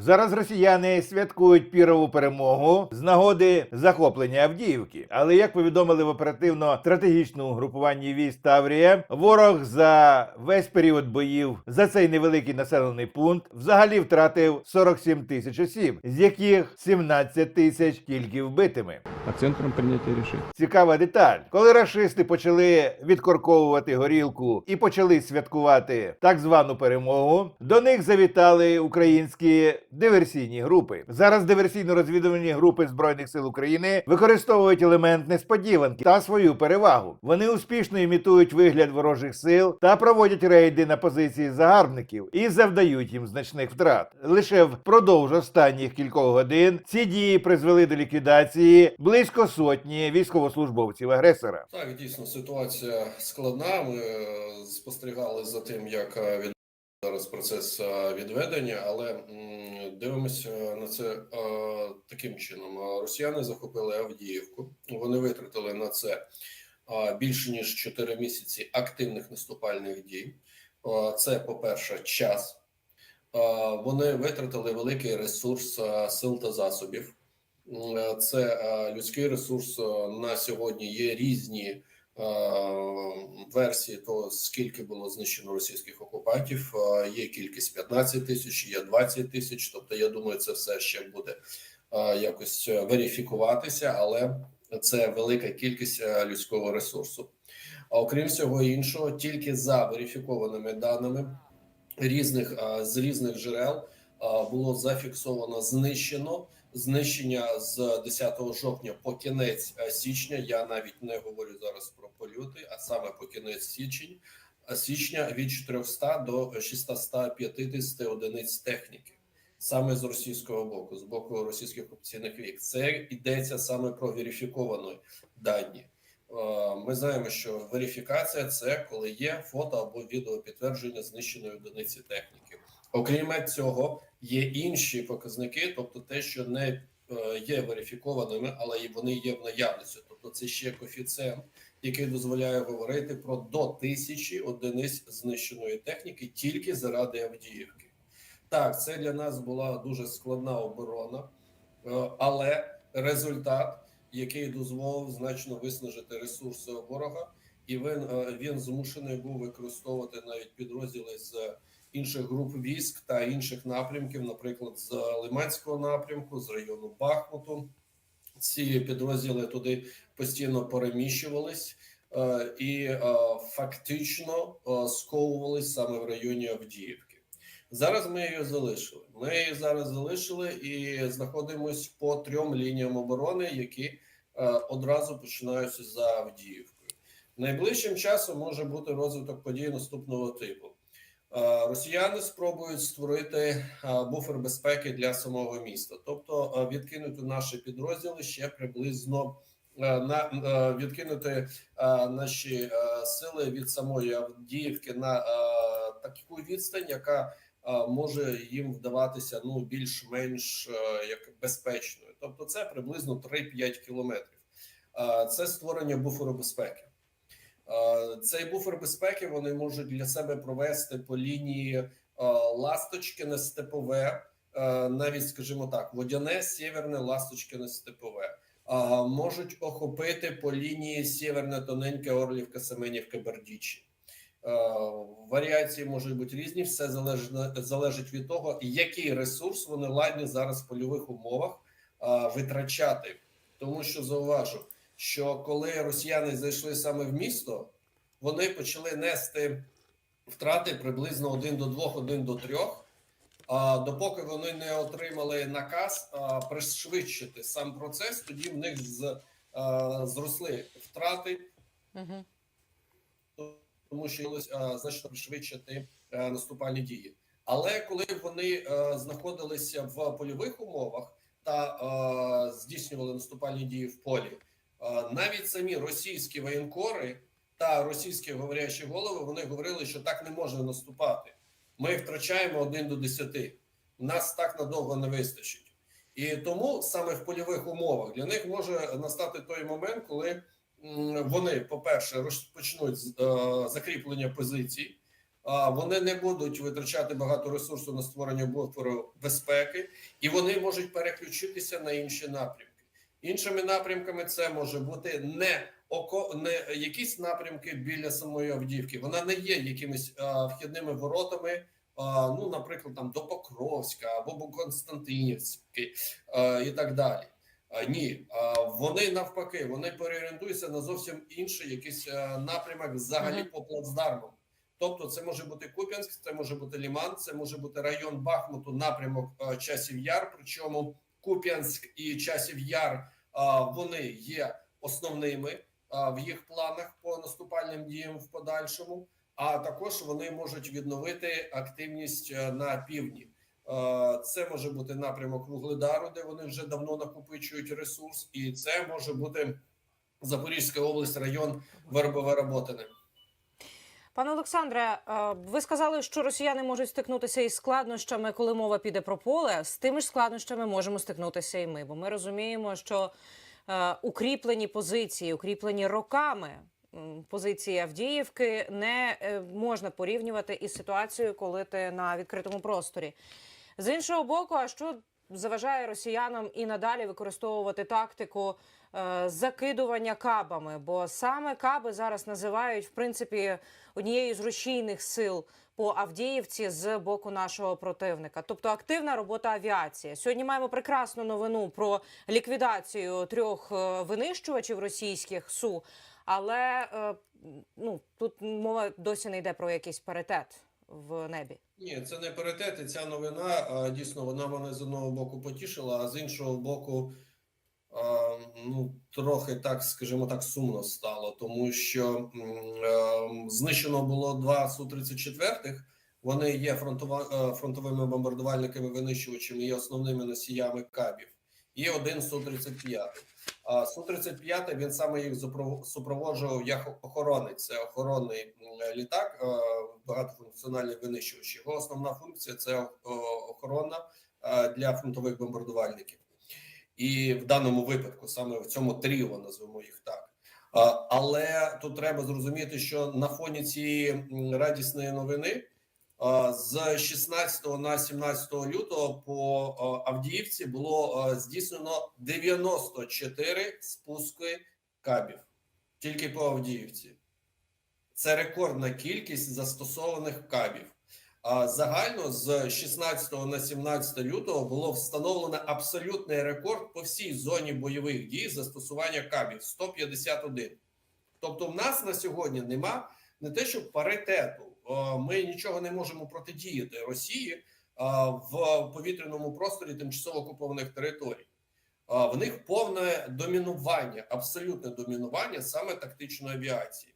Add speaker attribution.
Speaker 1: Зараз росіяни святкують пірову перемогу з нагоди захоплення Авдіївки. Але як повідомили в оперативно-стратегічному групуванні військ Таврія, ворог за весь період боїв за цей невеликий населений пункт взагалі втратив 47 тисяч осіб, з яких 17 тисяч тільки вбитими.
Speaker 2: А центром принятия решений.
Speaker 1: Цікава деталь. Коли рашисти почали відкорковувати горілку і почали святкувати так звану перемогу, до них завітали українські диверсійні групи. Зараз диверсійно-розвідувальні групи збройних сил України використовують елемент несподіванки та свою перевагу. Вони успішно імітують вигляд ворожих сил та проводять рейди на позиції загарбників і завдають їм значних втрат. Лише впродовж останніх кількох годин ці дії призвели до ліквідації близько сотні військовослужбовців агресора.
Speaker 3: Так, дійсно, ситуація складна. Ми е, спостерігали за тим, як е, від зараз процес е, відведення, але дивимося на це таким чином. Росіяни захопили Авдіївку. Вони витратили на це більше ніж 4 місяці активних наступальних дій. Це, по-перше, час. Е, Вони витратили великий ресурс сил та засобів. М, е, Це е, людський ресурс е, на сьогодні. Є різні версії того, скільки було знищено російських окупантів. Є кількість 15 тисяч, є 20 тисяч. Тобто, я думаю, це все ще буде якось верифікуватися, але це велика кількість людського ресурсу. А окрім всього іншого, тільки за верифікованими даними різних з різних джерел було зафіксовано знищено знищення з 10 жовтня по кінець е, січня. Я навіть не говорю зараз про польоти, а саме по кінець січень е, січня від 400 до 650 одиниць техніки. Саме з російського боку, з боку російських окупаційних військ, це йдеться саме про верифіковані дані. Е, Ми знаємо, що верифікація це коли є фото або відео підтвердження знищеної одиниці техніки. Окрім цього, є інші показники, тобто те, що не е, є верифікованими, але і вони є в наявності. Тобто, це ще коефіцієнт, який дозволяє говорити про до тисячі одиниць знищеної техніки тільки заради Авдіївки. Так, це для нас була дуже складна оборона, е, але результат, який дозволив значно виснажити ресурси ворога, і він, е, він змушений був використовувати навіть підрозділи з інших груп військ та інших напрямків, наприклад, з Лиманського напрямку, з району Бахмуту. Ці підрозділи туди постійно переміщувались е, і е, фактично е, сковувались саме в районі Авдіївки. Зараз ми її залишили. Ми її зараз залишили і знаходимося по трьом лініям оборони, які одразу починаються за Авдіївкою. Найближчим часом може бути розвиток подій наступного типу. Е, Росіяни спробують створити е, буфер безпеки для самого міста, тобто е, відкинути наші підрозділи ще приблизно на відкинути наші сили від самої Авдіївки на таку відстань, яка може їм вдаватися ну більш-менш як безпечною. Тобто, це приблизно 3-5 кілометрів. Це створення буферу безпеки. Цей буфер безпеки вони можуть для себе провести по лінії е, Ласточкине Степове, навіть скажімо так, водяне, сєверне, Ласточкине Степове. А, Можуть охопити по лінії Сєверне, Тоненьке, Орлівка, Семенівка, Бердічі. Варіації можуть бути різні, все залежить, від того, який ресурс вони ладні зараз в польових умовах витрачати. Тому що зауважу, що коли росіяни зайшли саме в місто, вони почали нести втрати приблизно 1 до 2, 1 до 3, а допоки вони не отримали наказ а, пришвидшити сам процес, тоді в них з, а, зросли втрати,
Speaker 4: Угу.
Speaker 3: тому що хотілося значно пришвидшити а, наступальні дії. Але коли вони а, знаходилися в польових умовах та а, здійснювали наступальні дії в полі, а, навіть самі російські воєнкори та російські говорячі голови вони говорили, що так не можна наступати. Ми втрачаємо 1 до 10. Нас так надовго не вистачить. І тому саме в польових умовах для них може настати той момент, коли вони, по-перше, розпочнуть е, закріплення позицій, вони не будуть витрачати багато ресурсу на створення буферу безпеки, і вони можуть переключитися на інші напрямки. Іншими напрямками це може бути не око, не якісь напрямки біля самої Авдіївки. Вона не є якимись а, вхідними воротами. а, Ну, наприклад, там до Покровська або до Константинівськи а, і так далі. А, Ні, а, вони навпаки, вони переорієнтуються на зовсім інший якийсь а, напрямок взагалі по плацдармам. Тобто, це може бути Куп'янськ, це може бути Ліман, це може бути район Бахмуту, напрямок а, Часів Яр. Причому Куп'янськ і Часів Яр вони є основними в їх планах по наступальним діям в подальшому. А також вони можуть відновити активність е, на півдні. Це може бути напрямок Вугледару, де вони вже давно накопичують ресурс, і це може бути Запорізька область, район Вербове Роботине.
Speaker 2: Пане Олександре, е, ви сказали, що росіяни можуть стикнутися із складнощами, коли мова піде про поле. З тими ж складнощами можемо стикнутися і ми, бо ми розуміємо, що е, укріплені позиції, укріплені роками позиції Авдіївки, не е, можна порівнювати із ситуацією, коли ти на відкритому просторі. З іншого боку, а що заважає росіянам і надалі використовувати тактику е, закидування кабами? Бо саме каби зараз називають в принципі однією з рушійних сил по Авдіївці з боку нашого противника, тобто активна робота авіації. Сьогодні маємо прекрасну новину про ліквідацію трьох е, винищувачів російських су, але е, ну тут мова досі не йде про якийсь паритет в небі.
Speaker 3: Ні, це не паритет, і ця новина дійсно вона мене з одного боку потішила, а з іншого боку, ну трохи так, скажімо так, сумно стало, тому що е, знищено було два су 34 Вони є фронтова, е, фронтовими бомбардувальниками, винищувачами, є основними носіями кабів. І один су 35 А су 35 він саме їх супроводжував як охоронець. Це охоронний літак, багатофункціональний винищувач. Його основна функція це охорона для фронтових бомбардувальників. І в даному випадку, саме в цьому тріо, назвемо їх так. Але тут треба зрозуміти, що на фоні цієї радісної новини з 16 на 17 лютого по Авдіївці було здійснено 94 спуски кабів тільки по Авдіївці. Це рекордна кількість застосованих кабів. Загально з 16 на 17 лютого було встановлено абсолютний рекорд по всій зоні бойових дій застосування кабів 151. Тобто, в нас на сьогодні нема не те, що паритету. Е, Ми нічого не можемо протидіяти Росії е, в повітряному просторі тимчасово окупованих територій. Е, В них повне домінування, абсолютне домінування саме тактичної авіації.